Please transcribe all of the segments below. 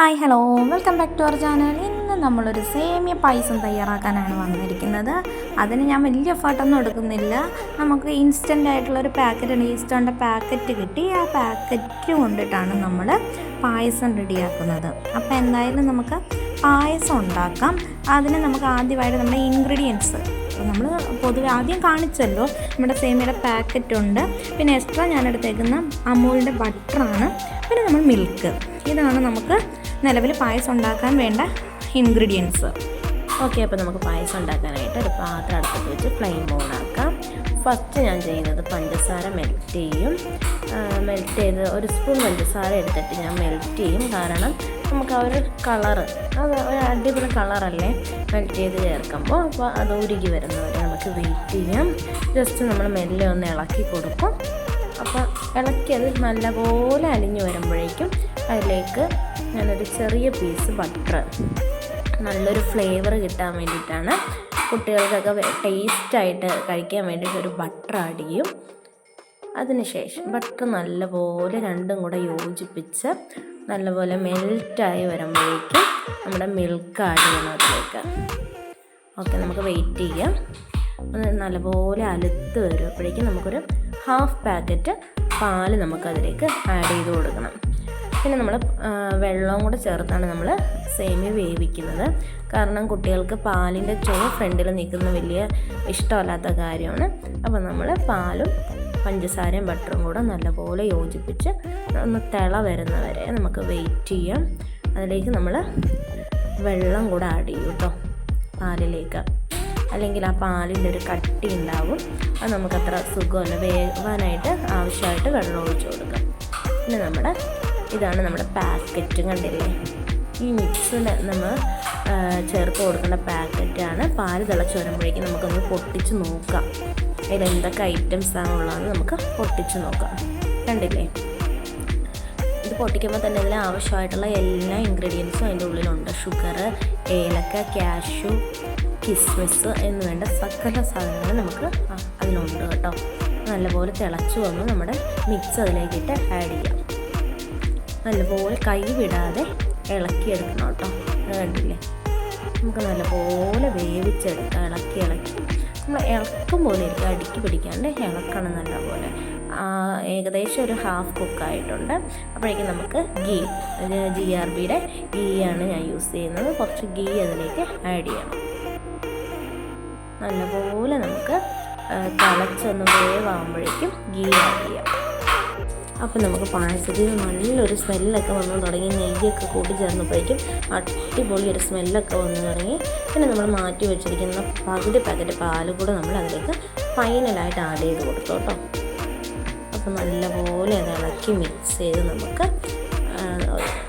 Hi hello welcome back to our channel ഇന്ന് നമ്മളൊരു സേമിയ പായസം തയ്യാറാക്കാനാണ് വന്നിരിക്കുന്നത്. അതിന് ഞാൻ വലിയ എഫേർട്ടൊന്നും എടുക്കുന്നില്ല. നമുക്ക് ഇൻസ്റ്റന്റ് ആയിട്ടുള്ളൊരു പാക്കറ്റ് ഉണ്ട്. ഈസ്റ്ററിന്റെ പാക്കറ്റ് കിട്ടി. ആ പാക്കറ്റ് കൊണ്ടിട്ടാണ് നമ്മൾ പായസം റെഡിയാക്കുന്നത് അപ്പോൾ എന്തായാലും നമുക്ക് പായസം ഉണ്ടാക്കാം. അതിന് നമുക്ക് ആദ്യമായിട്ട് നമ്മുടെ ഇൻഗ്രീഡിയൻസ് നമ്മൾ പൊതുവെ ആദ്യം കാണിച്ചല്ലോ. നമ്മുടെ സേമിയുടെ പാക്കറ്റ് ഉണ്ട്. പിന്നെ എക്സ്ട്രാ ഞാൻ എടുത്തേക്കുന്ന അമൂലിന്റെ ബട്ടറാണ് പിന്നെ നമ്മൾ മിൽക്ക് ഇതാണ് നമുക്ക് നിലവിൽ പായസം ഉണ്ടാക്കാൻ വേണ്ട ഇൻഗ്രീഡിയൻസ് ഓക്കെ അപ്പോൾ നമുക്ക് പായസം ഉണ്ടാക്കാനായിട്ട് ഒരു പാത്രം അടുപ്പത്ത് വെച്ച് ഫ്ലെയിം ആക്കാം. ഫസ്റ്റ് ഞാൻ ചെയ്യുന്നത് പഞ്ചസാര മെൽറ്റ് ചെയ്യും. മെൽറ്റ് ചെയ്ത് ഒരു സ്പൂൺ പഞ്ചസാര എടുത്തിട്ട് ഞാൻ മെൽറ്റ് ചെയ്യും. കാരണം നമുക്ക് ആ ഒരു കളറ് അത് ഒരു അടിപൊളി കളറല്ലേ മെൽറ്റ് ചെയ്ത് ചേർക്കുമ്പോൾ അപ്പോൾ അത് ഉരുകി വരുന്നവരെ നമുക്ക് വെയിറ്റ് ചെയ്യാം. ജസ്റ്റ് നമ്മൾ മെല്ലെ ഒന്ന് ഇളക്കി കൊടുക്കും. അപ്പോൾ ഇളക്കി അത് നല്ലപോലെ അലിഞ്ഞു വരുമ്പോഴേക്കും അതിലേക്ക് ഞാനൊരു ചെറിയ പീസ് ബട്ടർ നല്ലൊരു ഫ്ലേവർ കിട്ടാൻ വേണ്ടിയിട്ടാണ് കുട്ടികൾക്കൊക്കെ ടേസ്റ്റായിട്ട് കഴിക്കാൻ വേണ്ടിയിട്ട് ഒരു ബട്ടർ ആഡ് ചെയ്യും. അതിനുശേഷം ബട്ടർ നല്ലപോലെ രണ്ടും കൂടെ യോജിപ്പിച്ച് നല്ലപോലെ മെൽറ്റായി വരുമ്പോഴേക്കും നമ്മുടെ മിൽക്ക് ആഡ് ചെയ്യണം അതിലേക്ക്. ഓക്കെ നമുക്ക് വെയിറ്റ് ചെയ്യാം. നല്ലപോലെ അലുത്ത് വരുമ്പോഴേക്കും നമുക്കൊരു ഹാഫ് പാക്കറ്റ് പാൽ നമുക്കതിലേക്ക് ആഡ് ചെയ്ത് കൊടുക്കണം. പിന്നെ നമ്മൾ വെള്ളവും കൂടെ ചേർത്താണ് നമ്മൾ സേമി വേവിക്കുന്നത്. കാരണം കുട്ടികൾക്ക് പാലിന്റെ ചുവ ഫ്രണ്ടിൽ നിൽക്കുന്ന വലിയ ഇഷ്ടമല്ലാത്ത കാര്യമാണ്. അപ്പോൾ നമ്മൾ പാലും പഞ്ചസാരയും ബട്ടറും കൂടെ നല്ലപോലെ യോജിപ്പിച്ച് ഒന്ന് തിള വരുന്നവരെ നമുക്ക് വെയിറ്റ് ചെയ്യാം. അതിലേക്ക് നമ്മൾ വെള്ളം കൂടെ ആഡ് ചെയ്യും കേട്ടോ പാലിലേക്ക്. അല്ലെങ്കിൽ ആ പാലിന്റെ ഒരു കട്ടി ഉണ്ടാവും. അത് നമുക്കത്ര സുഖമല്ല വേവാനായിട്ട് ആവശ്യമായിട്ട് വെള്ളം ഒഴിച്ചു കൊടുക്കാം. പിന്നെ നമ്മുടെ ഇതാണ് നമ്മുടെ പാക്കറ്റ് കണ്ടില്ലേ? ഈ മിക്സിൽ നമ്മൾ ചേർത്ത് കൊടുക്കേണ്ട പാക്കറ്റാണ്. പാൽ തിളച്ച് വരുമ്പോഴേക്കും നമുക്കൊന്ന് പൊട്ടിച്ച് നോക്കാം. അതിൽ എന്തൊക്കെ ഐറ്റംസ് ആണുള്ളതെന്ന് നമുക്ക് പൊട്ടിച്ച് നോക്കാം. കണ്ടില്ലേ? പൊട്ടിക്കുമ്പോൾ തന്നെ ഇതിൽ ആവശ്യമായിട്ടുള്ള എല്ലാ ഇൻഗ്രീഡിയൻസും അതിന്റെ ഉള്ളിലുണ്ട്. ഷുഗർ ഏലക്ക ക്യാഷു കിസ്മിസ് എന്ന് വേണ്ട സകല സാധനങ്ങൾ നമുക്ക് അതിലുണ്ട് കേട്ടോ. നല്ലപോലെ തിളച്ച് വന്ന് നമ്മുടെ മിക്സ് അതിലേക്കിട്ട് ആഡ് ചെയ്യാം. നല്ലപോലെ കൈ വിടാതെ ഇളക്കിയെടുക്കണം കേട്ടോ. കണ്ടില്ലേ? നമുക്ക് നല്ലപോലെ വേവിച്ചെടുക്കാം. ഇളക്കി ഇളക്കി. നമ്മൾ ഇളക്കും പോലെ ഇരിക്കുക അടുക്കി പിടിക്കാണ്ട് ഇളക്കണം നല്ല പോലെ ഏകദേശം ഒരു ഹാഫ് കുക്കായിട്ടുണ്ട് അപ്പോഴേക്കും നമുക്ക് ഗീ ജി ആർ ബിയുടെ ആണ് ഞാൻ യൂസ് ചെയ്യുന്നത്. കുറച്ച് ഗീ അതിലേക്ക് ആഡ് ചെയ്യണം. നല്ലപോലെ നമുക്ക് തിളച്ചൊന്ന് വേവാകുമ്പോഴേക്കും ഗീ ആഡ് ചെയ്യാം. അപ്പം നമുക്ക് പായസത്തിൽ നല്ലൊരു സ്മെല്ലൊക്കെ വന്നു തുടങ്ങി നെയ്യൊക്കെ കൂട്ടി ചേർന്നപ്പോഴേക്കും അടിപൊളി ഒരു സ്മെല്ലൊക്കെ വന്നു തുടങ്ങി. പിന്നെ നമ്മൾ മാറ്റി വെച്ചിരിക്കുന്ന പകുതി പാക്കറ്റ് പാൽ കൂടെ നമ്മൾ അതിലേക്ക് ഫൈനലായിട്ട് ആഡ് ചെയ്ത് കൊടുത്തു കേട്ടോ. അപ്പം നല്ലപോലെ അത് ഇളക്കി മിക്സ് ചെയ്ത് നമുക്ക്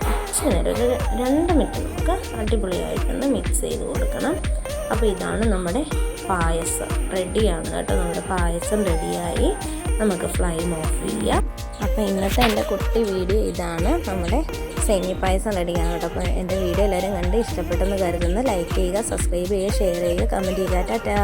കുറച്ച് നേരം ഒരു രണ്ട് മിനിറ്റ് നമുക്ക് അടിപൊളിയായിട്ടൊന്ന് മിക്സ് ചെയ്ത് കൊടുക്കണം. അപ്പോൾ ഇതാണ് നമ്മുടെ പായസം. റെഡിയാണ് കേട്ടോ. നമ്മുടെ പായസം റെഡിയായി നമുക്ക് ഫ്ലൈം ഓഫ് ചെയ്യാം. അപ്പോൾ ഇന്നത്തെ എന്റെ കുട്ടി വീഡിയോ ഇതാണ്. നമ്മുടെ സേമിയ പായസം റെഡിയാണ് കേട്ടോ. അപ്പോൾ എന്റെ വീഡിയോ എല്ലാവരും കണ്ട് ഇഷ്ടപ്പെട്ടെന്ന് കരുതുന്നു. ലൈക്ക് ചെയ്യുക സബ്സ്ക്രൈബ് ചെയ്യുക ഷെയർ ചെയ്യുക കമന്റ് ചെയ്യുക. ടാറ്റാ.